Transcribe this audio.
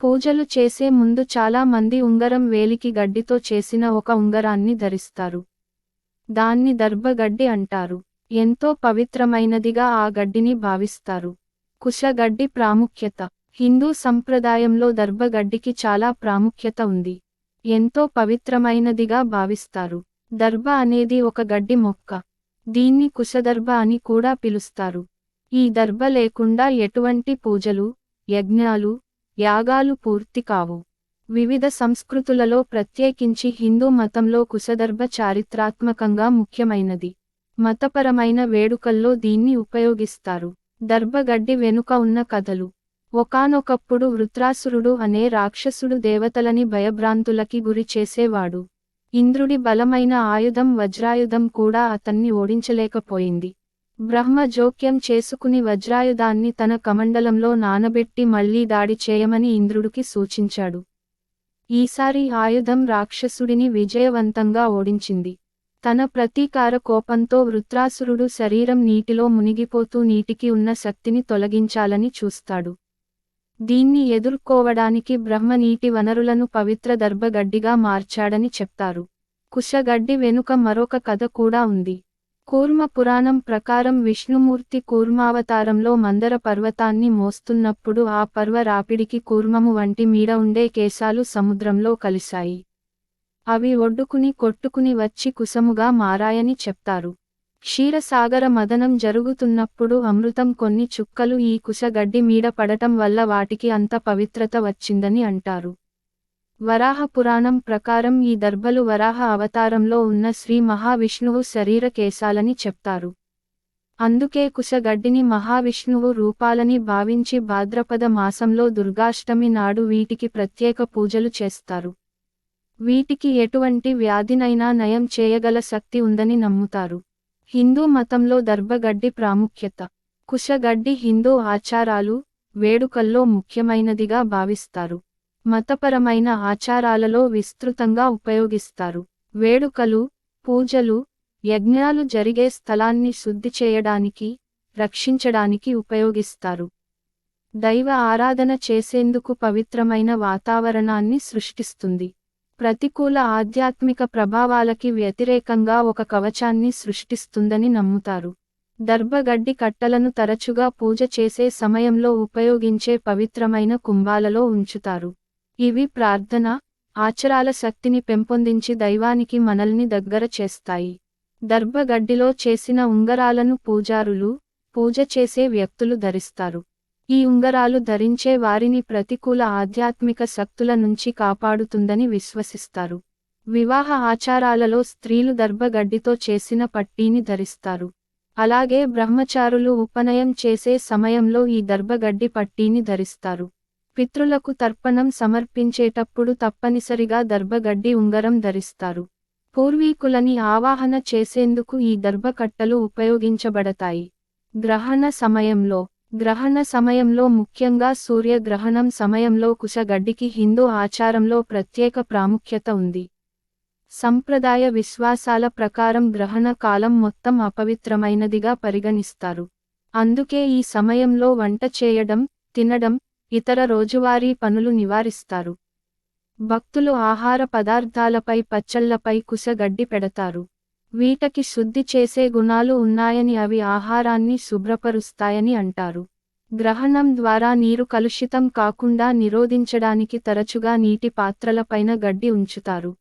పూజలు చేసే ముందు చాలా మంది ఉంగరం వేలికి గడ్డితో చేసిన ఒక ఉంగరాన్ని ధరిస్తారు. దాన్ని దర్భగడ్డి అంటారు. ఎంతో పవిత్రమైనదిగా ఆ గడ్డిని భావిస్తారు. కుషగడ్డి ప్రాముఖ్యత. హిందూ సంప్రదాయంలో దర్భగడ్డికి చాలా ప్రాముఖ్యత ఉంది. ఎంతో పవిత్రమైనదిగా భావిస్తారు. దర్భ అనేది ఒక గడ్డి మొక్క. దీన్ని కుశదర్భ అని కూడా పిలుస్తారు. ఈ దర్భ లేకుండా ఎటువంటి పూజలు యజ్ఞాలు యాగాలు పూర్తి కావు. వివిధ సంస్కృతులలో ప్రత్యేకించి హిందూ మతంలో కుశదర్భ చారిత్రాత్మకంగా ముఖ్యమైనది. మతపరమైన వేడుకల్లో దీన్ని ఉపయోగిస్తారు. దర్భగడ్డి వెనుక ఉన్న కథలు. ఒకానొకప్పుడు వృత్రాసురుడు అనే రాక్షసుడు దేవతలని భయభ్రాంతులకి గురి చేసేవాడు. ఇంద్రుడి బలమైన ఆయుధం వజ్రాయుధం కూడా అతన్ని ఓడించలేకపోయింది. బ్రహ్మ జోక్యం చేసుకుని వజ్రాయుధాన్ని తన కమండలంలో నానబెట్టి మళ్ళీ దాడి చేయమని ఇంద్రుడికి సూచించాడు. ఈసారి ఆయుధం రాక్షసుడిని విజయవంతంగా ఓడించింది. తన ప్రతీకార కోపంతో వృత్రాసురుడు శరీరం నీటిలో మునిగిపోతూ నీటికి ఉన్న శక్తిని తొలగించాలని చూస్తాడు. దీన్ని ఎదుర్కోవడానికి బ్రహ్మ నీటి వనరులను పవిత్ర దర్భగడ్డిగా మార్చాడని చెప్తారు. కుషగడ్డి వెనుక మరొక కథ కూడా ఉంది. కూర్మ పురాణం ప్రకారం విష్ణుమూర్తి కూర్మావతారంలో మందర పర్వతాన్ని మోస్తున్నప్పుడు ఆ పర్వ రాపిడికి కూర్మము వంటి మీడ ఉండే కేశాలు సముద్రంలో కలిశాయి. అవి ఒడ్డుకుని కొట్టుకుని వచ్చి కుసముగా మారాయని చెప్తారు. క్షీరసాగర మదనం జరుగుతున్నప్పుడు అమృతం కొన్ని చుక్కలు ఈ కుశగడ్డి మీద పడటం వల్ల వాటికి అంత పవిత్రత వచ్చిందని అంటారు. వరాహ పురాణం ప్రకారం ఈ దర్భలు వరాహ అవతారంలో ఉన్న శ్రీ మహావిష్ణువు శరీర కేశాలని చెప్తారు. అందుకే కుశగడ్డిని మహావిష్ణువు రూపాలని భావించి భాద్రపద మాసంలో దుర్గాష్టమి నాడు వీటికి ప్రత్యేక పూజలు చేస్తారు. వీటికి ఎటువంటి వ్యాధినైనా నయం చేయగల శక్తి ఉందని నమ్ముతారు. హిందూ మతంలో దర్భగడ్డి ప్రాముఖ్యత. కుశగడ్డి హిందూ ఆచారాలు వేడుకల్లో ముఖ్యమైనదిగా భావిస్తారు. మతపరమైన ఆచారాలలో విస్తృతంగా ఉపయోగిస్తారు. వేడుకలు పూజలు యజ్ఞాలు జరిగే స్థలాన్ని శుద్ధి చేయడానికి రక్షించడానికి ఉపయోగిస్తారు. దైవ ఆరాధన చేసేందుకు పవిత్రమైన వాతావరణాన్ని సృష్టిస్తుంది. ప్రతికూల ఆధ్యాత్మిక ప్రభావాలకి వ్యతిరేకంగా ఒక కవచాన్ని సృష్టిస్తుందని నమ్ముతారు. దర్భగడ్డి కట్టలను తరచుగా పూజ చేసే సమయంలో ఉపయోగించే పవిత్రమైన కుంభాలలో ఉంచుతారు. ఇవి ప్రార్థన ఆచరాల శక్తిని పెంపొందించి దైవానికి మనల్ని దగ్గర చేస్తాయి. దర్భగడ్డిలో చేసిన ఉంగరాలను పూజారులు పూజ చేసే వ్యక్తులు ధరిస్తారు. ఈ ఉంగరాలు ధరించే వారిని ప్రతికూల ఆధ్యాత్మిక శక్తుల నుంచి కాపాడుతుందని విశ్వసిస్తారు. వివాహ ఆచారాలలో స్త్రీలు దర్భగడ్డితో చేసిన పట్టీని ధరిస్తారు. అలాగే బ్రహ్మచారులు ఉపనయం చేసే సమయంలో ఈ దర్భగడ్డి పట్టీని ధరిస్తారు. పితృలకు తర్పణం సమర్పించేటప్పుడు తప్పనిసరిగా దర్భగడ్డి ఉంగరం ధరిస్తారు. పూర్వీకులని ఆవాహన చేసేందుకు ఈ దర్భకట్టలు ఉపయోగించబడతాయి. గ్రహణ సమయంలో గ్రహణ సమయంలో ముఖ్యంగా సూర్యగ్రహణం సమయంలో కుశగడ్డికి హిందూ ఆచారంలో ప్రత్యేక ప్రాముఖ్యత ఉంది. సంప్రదాయ విశ్వాసాల ప్రకారం గ్రహణ కాలం మొత్తం అపవిత్రమైనదిగా పరిగణిస్తారు. అందుకే ఈ సమయంలో వంట చేయడం తినడం ఇతర రోజువారీ పనులు నివారిస్తారు. భక్తులు ఆహార పదార్థాలపై పచ్చళ్ళపై కుసగడ్డి పెడతారు. వీటకి శుద్ధి చేసే గుణాలు ఉన్నాయని అవి ఆహారాన్ని శుభ్రపరుస్తాయని అంటారు. గ్రహణం ద్వారా నీరు కలుషితం కాకుండా నిరోధించడానికి తరచుగా నీటి పాత్రలపైన గడ్డి ఉంచుతారు.